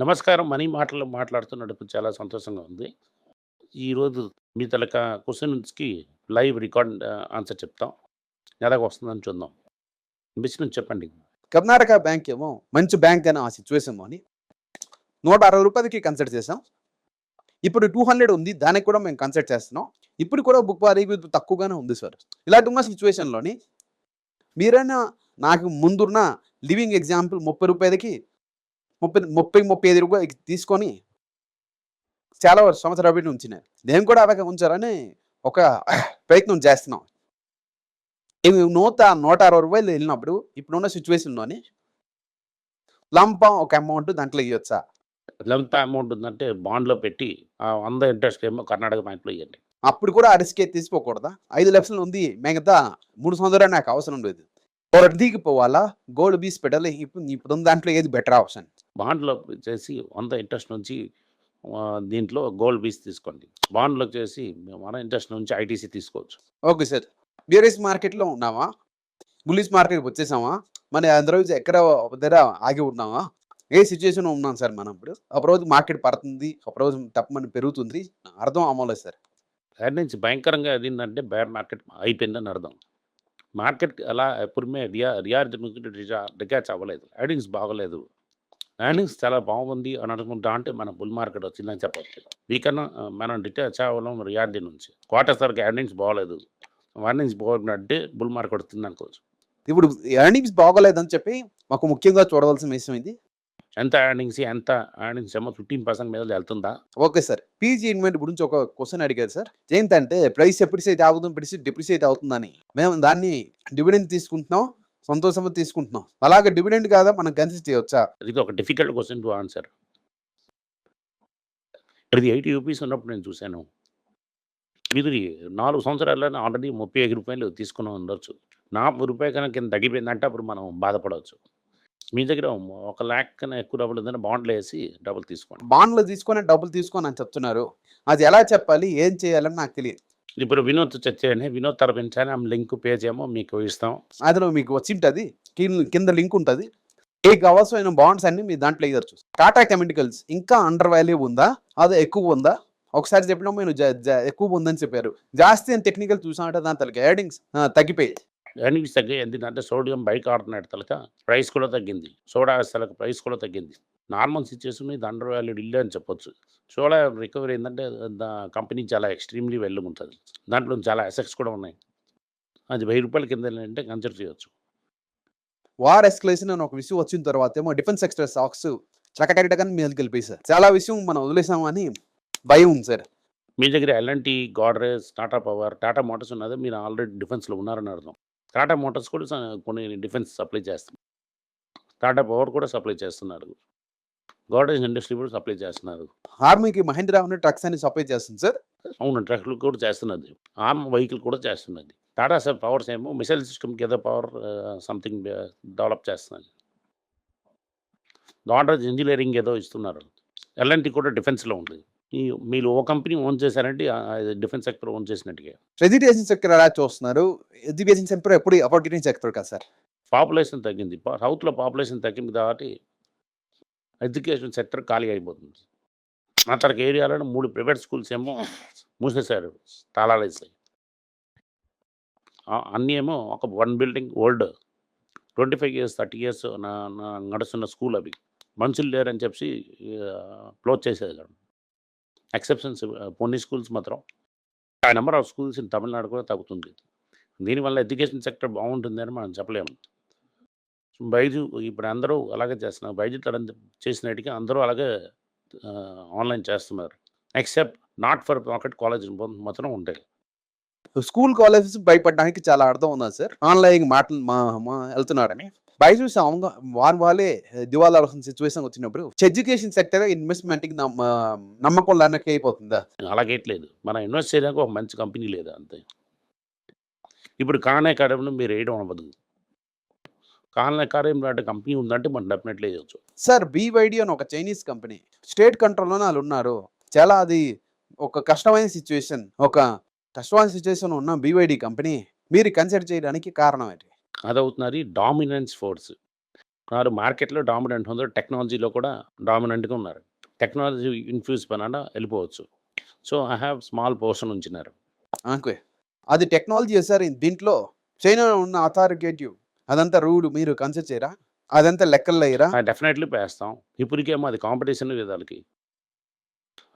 నమస్కారం. మనీ మాటలు మాట్లాడుతున్నందుకు చాలా సంతోషంగా ఉంది. ఈరోజు మీ తలక క్వశ్చన్స్కి లైవ్ రికార్డ్ ఆన్సర్ చెప్తాం. ఎలాగ వస్తుందని చూద్దాం. బిస్ నుంచి చెప్పండి. కర్ణాటక బ్యాంక్ ఏమో మంచి బ్యాంక్ అని ఆ సిచ్యువేషన్ అని నూట అరవై రూపాయలకి కన్సల్ట్ చేసాం ఇప్పుడు టూ హండ్రెడ్ ఉంది. దానికి కూడా మేము కన్సల్ట్ చేస్తున్నాం. ఇప్పుడు కూడా బుక్ వారీ తక్కువగానే ఉంది సార్. ఇలాంటి ఉన్న సిచ్యువేషన్లోని మీరైనా నాకు ముందున్న లివింగ్ ఎగ్జాంపుల్ ముప్పై రూపాయలకి ముప్పై ముప్పై ముప్పై ఐదు రూపాయలకి తీసుకొని చాలా సంవత్సరాలు పెట్టి ఉంచినారు నేను కూడా అలాగే ఉంచారని ఒక ప్రయత్నం చేస్తున్నాం. ఇవి నూట నూట అరవై రూపాయలు వెళ్ళినప్పుడు ఇప్పుడున్న సిచ్యువేషన్లోని లంపం ఒక అమౌంట్ దాంట్లో ఇవ్వచ్చా ఎంత అమౌంట్ ఉందంటే బాండ్లో పెట్టి వంద ఇంట్రెస్ట్ ఏమో కర్ణాటక బ్యాంక్లో ఇవ్వండి అప్పుడు కూడా ఆ రిస్క్ తీసుకోకూడదా? ఐదు లక్షలు ఉంది మిగతా మూడు సంవత్సరాలు నాకు అవసరం లేదు. దిగి పోవాలా గోల్డ్ బీస్ పెట్టాలి ఇప్పుడు ఇప్పుడు దాంట్లో ఏది బెటర్ ఆప్షన్? బాండ్లో చేసి వంద ఇంట్రెస్ట్ నుంచి దీంట్లో గోల్డ్ బీస్ తీసుకోండి. బాండ్లో చేసి మన ఇంట్రెస్ట్ నుంచి ఐటీసీ తీసుకోవచ్చు. Okay sir. బీఆర్ఎస్ మార్కెట్లో ఉన్నామా బుల్లిస్ మార్కెట్కి వచ్చేసామా మన అందరూ ఎక్కడ దగ్గర ఆగి ఉన్నామా ఏ సిచ్యువేషన్ ఉన్నాం సార్ మనం ఇప్పుడు? ఒక రోజు మార్కెట్ పడుతుంది ఒక రోజు తప్పమని పెరుగుతుంది అర్థం అవ్వలేదు సార్. దాని నుంచి భయంకరంగా ఏంటంటే బేర్ మార్కెట్ అయిపోయిందని అర్థం. మార్కెట్ అలా ఎప్పుడుమే రియా రియాలిటీ రికాచ్ అవ్వలేదు. ఎర్నింగ్స్ బాగలేదు. ఎర్నింగ్స్ చాలా బాగుంది అని అనుకుంటా అంటే మన బుల్ మార్కెట్ వచ్చిందని చెప్పచ్చు వీకన్నా మనం డిటాచ్ అవ్వడం రియాలిటీ నుంచి. క్వార్టర్ సరికి ఎర్నింగ్స్ బాగలేదు. ఎర్నింగ్స్ బాగుందంటే బుల్ మార్కెట్ వచ్చింది అనుకోవచ్చు. ఇప్పుడు ఎర్నింగ్స్ బాగోలేదని చెప్పి మాకు ముఖ్యంగా చూడవలసిన విషయం ఇది ఎంత ఎర్నింగ్స్ ఎంత ఎర్నింగ్స్ ఏమో ఫిఫ్టీన్ పర్సెంట్ మీద వెళ్తుందా? Okay sir. పీజీ ఇన్వెంట్ గురించి ఒక క్వశ్చన్ అడిగారు సార్. ఏంటంటే ప్రైస్ ఎప్రిసియేట్ అవుతుంది ప్రైస్ డిప్రిసియేట్ అవుతుందని. మేము దాన్ని డివిడెండ్ తీసుకుంటున్నాం. సంతోషంగా తీసుకుంటున్నాం. అలాగే డివిడెండ్ కాదా? మనం కన్సిడర్ చేయవచ్చా? ఇది ఒక డిఫికల్ట్ క్వశ్చన్ టు ఆన్సర్. ఇది ఎయిటీ రూపీస్ ఉన్నప్పుడు నేను చూశాను. ఇది నాలుగు సంవత్సరాల్లో ఆల్రెడీ ముప్పై ఐదు రూపాయలు తీసుకుని ఉండొచ్చు నాలుగు రూపాయల కన్నా కింద తగ్గిపోయిందంటే అప్పుడు మనం బాధపడవచ్చు. మీ దగ్గర ఒక ల్యాక్ కన్నా ఎక్కువ డబ్బులు ఉందని బాండ్లు వేసి డబ్బులు తీసుకోండి. బాండ్లు తీసుకొని డబ్బులు తీసుకొని అని చెప్తున్నారు. అది ఎలా చెప్పాలి? ఏం చేయాలని నాకు తెలియదు. ఇప్పుడు వినోద్ చర్చని వినోద్ తరపించాలి ఆమె లింక్ పేజ్ ఏమో మీకు ఇస్తాం. అందులో మీకు వచ్చి ఉంటుంది కింద లింక్ ఉంటుంది. ఏ అవసరమైన బాండ్స్ అన్ని మీ దాంట్లో ఇవ్వచ్చు టాటా కెమికల్స్ ఇంకా అండర్ వాల్యూ ఉందా? అది ఎక్కువ ఉందా? ఒకసారి చెప్పినా జ- ఎక్కువ ఉందని చెప్పారు. జాస్తి అని టెక్నికల్ చూసామంటే దాని తలకి ఎర్నింగ్స్ తగ్గిపోయాయి. ఎర్నింగ్స్ తగ్గి ఎందుకంటే సోడియం బైక్ ఆడుతున్నాడు తలక ప్రైస్ కూడా తగ్గింది. సోడా తలక ప్రైస్ కూడా తగ్గింది. నార్మల్ సిచ్యువేషన్ ఇది అండర్ వాల్యూడ్ ఇల్లు అని చెప్పొచ్చు. సోడా రికవరీ ఏంటంటే కంపెనీ చాలా ఎక్స్ట్రీమ్లీ వెల్లు ఉంటుంది దాంట్లో చాలా అసెట్స్ కూడా ఉన్నాయి. అది వెయ్యి రూపాయల కింద అంటే కన్సిడర్ చేయొచ్చు. వార్ ఎస్కలేషన్ అని ఒక విషయం వచ్చిన తర్వాత ఏమో డిఫెన్స్ ఎక్స్ట్రా స్టాక్స్ చక్కగా మీదకి వెళ్ళిపోయి సార్ చాలా విషయం మనం వదిలేసామని భయం ఉంది సార్. మీ దగ్గర LNT Godrej Tata power Tata motors ఉన్నది. మీరు ఆల్రెడీ డిఫెన్స్లో ఉన్నారని అర్థం. టాటా మోటార్స్ కూడా కొన్ని డిఫెన్స్ సప్లై చేస్తుంది టాటా పవర్ కూడా సప్లై చేస్తున్నారు. గాడ్రేజ్ ఇండస్ట్రీ కూడా సప్లై చేస్తున్నారు. ఆర్మీకి మహేంద్ర అనే ట్రక్స్ అని సప్లై చేస్తుంది సార్? అవును ట్రక్లు కూడా చేస్తున్నది. ఆర్మ్ వెహికల్ కూడా చేస్తున్నది. టాటా సార్ పవర్స్ ఏమో మిసైల్ సిస్టమ్కి ఏదో పవర్ సంథింగ్ డెవలప్ చేస్తున్నది. గాడ్రేజ్ ఇంజనీరింగ్ ఏదో ఇస్తున్నారు. ఎల్ఎన్టీ కూడా డిఫెన్స్లో ఉంది. ఈ మీరు ఓ కంపెనీ ఓన్ చేశారంటే డిఫెన్స్ సెక్టర్ ఓన్ చేసినట్టుగా ఎడ్యుకేషన్ సెక్టర్ ఎలా చూస్తున్నారు? ఎడ్యుకేషన్ సెక్టర్ ఎప్పుడు అపార్చునిటీ సెక్టర్ కదా సార్? పాపులేషన్ తగ్గింది. సౌత్లో పాపులేషన్ తగ్గింది కాబట్టి ఎడ్యుకేషన్ సెక్టర్ ఖాళీ అయిపోతుంది. ఆ తరగ ఏరియాలో మూడు ప్రైవేట్ స్కూల్స్ ఏమో మూసేశారు తాళాలు వేసాయి. అన్నీ ఏమో ఒక one building old. Twenty five years thirty years నడుస్తున్న స్కూల్ అవి. మనుషులు లేరని చెప్పి క్లోజ్ చేసేది ఎక్సెప్షన్స్ కొన్ని స్కూల్స్ మాత్రం. ఆ number of schools in Tamil Nadu కూడా తగ్గుతుంది. దీనివల్ల ఎడ్యుకేషన్ సెక్టర్ బాగుంటుంది అని మనం చెప్పలేము. బైజు ఇప్పుడు అందరూ అలాగే చేస్తున్నారు. బైజు తరం చేసినట్టుగా అందరూ అలాగే ఆన్లైన్ చేస్తున్నారు. Except not for pocket college మాత్రం ఉంటాయి. స్కూల్ కాలేజెస్ భయపడడానికి చాలా అర్థం ఉందా సార్. ఆన్లైన్ మాటలు మా మా వెళ్తున్నారని. బైజూస్ అవును వారి వాళ్ళే దివాలా సిచ్యువేషన్ వచ్చినప్పుడు ఎడ్యుకేషన్ సెక్టర్ ఇన్వెస్ట్మెంట్కి నమ్మ నమ్మకం లేనకి అయిపోతుందా? అలాగేట్లేదు మనం ఇన్వెస్ట్ చేయడానికి ఒక మంచి కంపెనీ లేదు అంతే. ఇప్పుడు కానే అకాడమీలో మీరు వేయడం అవ్వదు. కాలనీ అకాడమీ లాంటి కంపెనీ ఉందంటే మనం డెఫినెట్లీ చేయొచ్చు సార్ బీవైడి అని ఒక చైనీస్ కంపెనీ. స్టేట్ కంట్రోల్లోనే వాళ్ళు ఉన్నారు. చాలా అది ఒక కష్టమైన సిచ్యువేషన్. ఒక కష్టమైన సిచ్యువేషన్ ఉన్న బీవైడి కంపెనీ. మీరు కన్సిడర్ చేయడానికి కారణం ఏంటి? అదవుతున్నది డామినెన్స్ ఫోర్స్. వారు మార్కెట్లో డామినెంట్ ఉంది టెక్నాలజీలో కూడా డామినెంట్గా ఉన్నారు. టెక్నాలజీ ఇన్ఫ్యూజ్ పైన వెళ్ళిపోవచ్చు. So I have small portion ఉంచినారు. అది టెక్నాలజీ సార్ దీంట్లో చైనా ఉన్న అథారిటేటివ్ అదంతా రూల్ మీరు కన్సిడర్ చేయరా? అదంతా లెక్కల్లో అయ్యరా డెఫినెట్లీ వేస్తాం. ఇప్పటికేమో అది కాంపిటీషన్ విధాలకి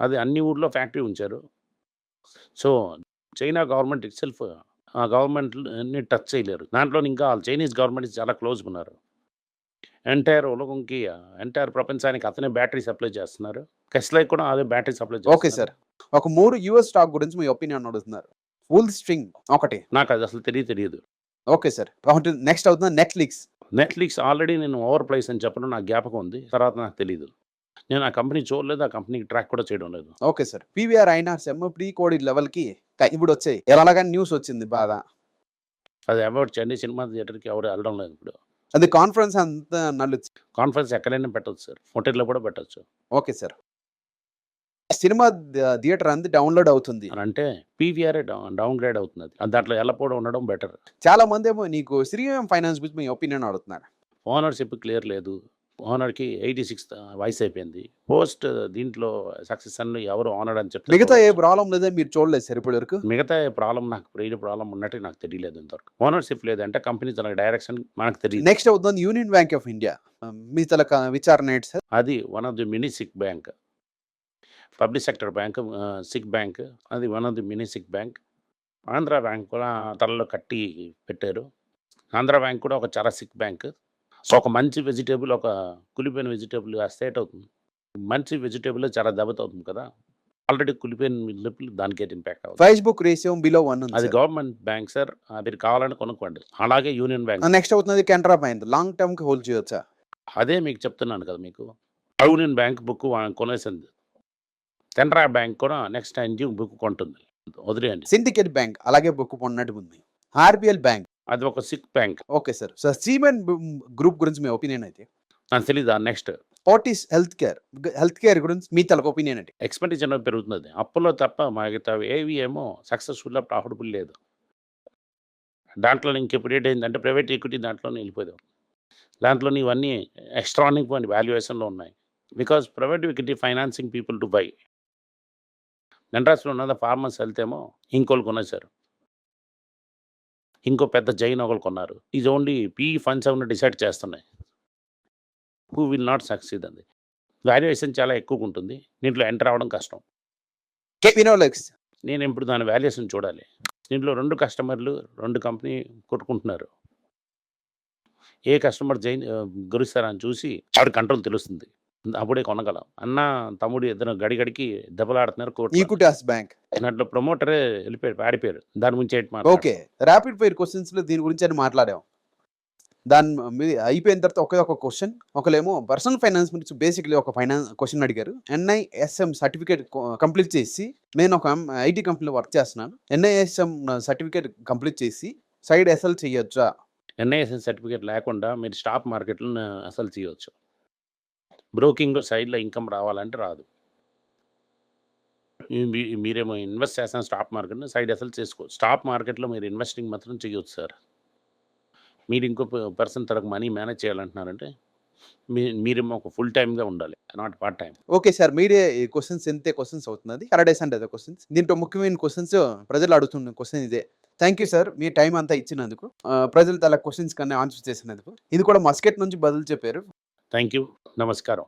అది అన్ని ఊర్లో ఫ్యాక్టరీ ఉంచారు. So China government itself ఆ గవర్నమెంట్ని టచ్ చేయలేరు. దాంట్లో ఇంకా చైనీస్ గవర్నమెంట్ చాలా క్లోజ్గా ఉన్నారు. ఎంటైర్ ఉలగంకి ఎంటైర్ ప్రపంచానికి అతనే బ్యాటరీ సప్లై చేస్తున్నారు. కెస్లై కూడా అదే బ్యాటరీ సప్లై ఓకే సార్ ఒక మూడు యుఎస్ స్టాక్ గురించి మీ ఒపీనియన్ అడుగుతున్నారు. ఫుల్ స్ట్రింగ్ ఒకటి. నాకు అది అసలు తెలియ తెలియదు ఓకే సార్. ఒకటి నెక్స్ట్ అవుతుంది? నెట్ఫ్లిక్స్ నెట్ఫ్లిక్స్ ఆల్రెడీ నేను ఓవర్ ప్రైస్ అని చెప్పడం నాకు జ్ఞాపకం ఉంది. తర్వాత నాకు తెలియదు నేను ఆ కంపెనీ చూడలేదు. ఆ కంపెనీకి ట్రాక్ కూడా చేయడం లేదు. Okay sir. పీవీఆర్ ఐనార్స్ ఎమ్ ప్రీ కోడ్ లెవెల్కి ఇప్పుడు వచ్చాయి. ఎలాగా న్యూస్ వచ్చింది బాగా అది అవార్డ్ చేయండి సినిమా థియేటర్కి ఎవరు వెళ్ళడం లేదు ఇప్పుడు. అది కాన్ఫరెన్స్ అంతా నల్లు కాన్ఫరెన్స్ ఎక్కడైనా పెట్టవచ్చు సార్. హోటల్లో కూడా పెట్టవచ్చు ఓకే సార్. సినిమా థియేటర్ అంతా డౌన్లోడ్ అవుతుంది. అని అంటే పీవీఆర్ డౌన్ గ్రేడ్ అవుతుంది అది. దాంట్లో వెళ్ళపోవడం ఉండడం బెటర్. చాలా మంది ఏమో నీకు శ్రీరామ్ ఫైనాన్స్ గురించి మీ ఒపీనియన్ అడుగుతున్నారు. ఓనర్షిప్ క్లియర్ లేదు. ఓనర్కి ఎయిటీ సిక్స్ వయసు అయిపోయింది. పోస్ట్ దీంట్లో సక్సెస్ అని ఎవరు ఓనర్ అని చెప్తే మిగతా ఏ. ప్రాబ్లం లేదా మీరు చూడలేదు సార్ ఇప్పటి వరకు మిగతా ప్రాబ్లం నాకు ప్రియర్ ప్రాబ్లం ఉన్నట్టు నాకు తెలియలేదు ఇంతవరకు. ఓనర్షిప్ లేదంటే కంపెనీ తన డైరెక్షన్ మనకు తెలియదు. నెక్స్ట్ అవుతుంది యూనియన్ బ్యాంక్ ఆఫ్ ఇండియా. మీ తల విచారణ అది one of the many sick bank. Public sector bank sick bank అది one of the many sick bank. Andhra bank కూడా తలలో కట్టి పెట్టారు. ఆంధ్ర బ్యాంక్ కూడా ఒక చాలా సిక్ బ్యాంక్. సో ఒక మంచి వెజిటేబుల్ ఒక కులిపోయిన వెజిటేబుల్ స్టేట్ అవుతుంది. మంచి వెజిటేబుల్ చాలా దెబ్బతవుతుంది కదా. ఆల్రెడీ కులిపోయిన వెజిటేబుల్ దానికి ఇంపాక్ట్ అవుతుంది ఫేస్బుక్ రేషియో బిలో వన్ అది గవర్నమెంట్ బ్యాంక్ సార్. మీరు కావాలని కొనుక్కోండి. అలాగే యూనియన్ బ్యాంక్. నెక్స్ట్ అవుతుంది కెనరా బ్యాంక్. లాంగ్ టర్మ్కి హోల్డ్ చేయొచ్చా? అదే మీకు చెప్తున్నాను కదా మీకు. యూనియన్ బ్యాంక్ బుక్ కొనేసింది. కెనరా బ్యాంక్ కూడా నెక్స్ట్ టైం బుక్ కొంటుంది. వదిలేయండి. సిండికేట్ బ్యాంక్ అలాగే బుక్ పొన్నట్టు ఉంది. RBL bank. అది ఒక sick bank. Okay sir. Sir Siemens group గురించి మీ ఒపీనియన్ అయితే? నాకు తెలీదు? Next. Fortis health care health care గురించి మీ తలకు ఒపీనియన్ ఏంటి? ఎక్స్పెండిచర్ పెరుగుతుంది అప్పులో తప్ప మిగతా ఏవి ఏమో సక్సెస్ఫుల్గా ప్రాఫిటబుల్ లేదు. దాంట్లో ఇంకెప్పుడు ఏంటంటే ప్రైవేట్ ఈక్విటీ దాంట్లోనే వెళ్ళిపోయాం దాంట్లో ఇవన్నీ ఎక్స్ట్రానిక్ వాల్యుయేషన్లో ఉన్నాయి. Because private equity financing people to buy. నెండ్రాస్లో ఉన్నది ఫార్మర్స్ వెళ్తేమో ఇంకోళ్ళు కొనేశారు. ఇంకో పెద్ద జైన్ ఒకళ్ళు కొన్నారు. ఇది ఓన్లీ పీ ఫండ్స్ ఏమైనా డిసైడ్ చేస్తున్నాయి. హూ విల్ నాట్ సక్సీడ్ అంది. వాల్యుయేషన్ చాలా ఎక్కువగా ఉంటుంది. దీంట్లో ఎంటర్ అవ్వడం కష్టం. నేను ఇప్పుడు దాని వాల్యుయేషన్ చూడాలి. దీంట్లో రెండు కస్టమర్లు రెండు కంపెనీ కొట్టుకుంటున్నారు. ఏ కస్టమర్ జైన్ గురిస్తారని చూసి ఆవిడ కంట్రోల్ తెలుస్తుంది. అప్పుడే కొనగలం. అన్న తమ్ముడు ఇద్దరు గడిగడికి దెబ్బలాడుతున్నారు కోర్టు ఈక్విటాస్ బ్యాంక్. దాంట్లో ప్రమోటరే వెళ్ళిపోయారు పాడిపోయారు దాని గురించి ఓకే. ర్యాపిడ్ ఫైర్ క్వశ్చన్స్లో దీని గురించి అని మాట్లాడాం. దాని మీద అయిపోయిన తర్వాత ఒకే ఒక క్వశ్చన్ ఒకలేమో పర్సనల్ ఫైనాన్స్ గురించి బేసిక్లీ ఒక ఫైనాన్స్ క్వశ్చన్ అడిగారు. ఎన్ఐఎస్ఎం సర్టిఫికేట్ కంప్లీట్ చేసి నేను ఒక ఐటీ కంపెనీలో వర్క్ చేస్తున్నాను. ఎన్ఐఎస్ఎం సర్టిఫికేట్ కంప్లీట్ చేసి సైడ్ ఎస్ఎల్ చేయొచ్చా? ఎన్ఐఎస్ఎస్ సర్టిఫికేట్ లేకుండా మీరు స్టాక్ మార్కెట్లో అసలు చేయవచ్చు బ్రోకింగ్ సైడ్లో ఇన్కమ్ రావాలంటే రాదు. మీరేమో ఇన్వెస్ట్ చేస్తాను స్టాక్ మార్కెట్ని సైడ్ అసలు చేసుకోవచ్చు స్టాక్ మార్కెట్లో మీరు ఇన్వెస్టింగ్ మాత్రం చేయొచ్చు సార్. మీరు ఇంకో పర్సన్ తరకు మనీ మేనేజ్ చేయాలంటున్నారంటే మీరు మీరేమో ఒక ఫుల్ టైమ్గా ఉండాలి not part time okay sir మీరే క్వశ్చన్స్ ఎంతే క్వశ్చన్స్ అవుతున్నది. కరడేస్ అంటే క్వశ్చన్స్. దీంట్లో ముఖ్యమైన క్వశ్చన్స్ ప్రజలు అడుగుతున్న క్వశ్చన్ ఇదే. థ్యాంక్ యూ సార్ మీ టైం అంతా ఇచ్చినందుకు. ప్రజలు తల క్వశ్చన్స్ కన్నా ఆన్సర్ చేసినందుకు. ఇది కూడా మస్కెట్ నుంచి బదులు చెప్పారు. థ్యాంక్ యూ నమస్కారం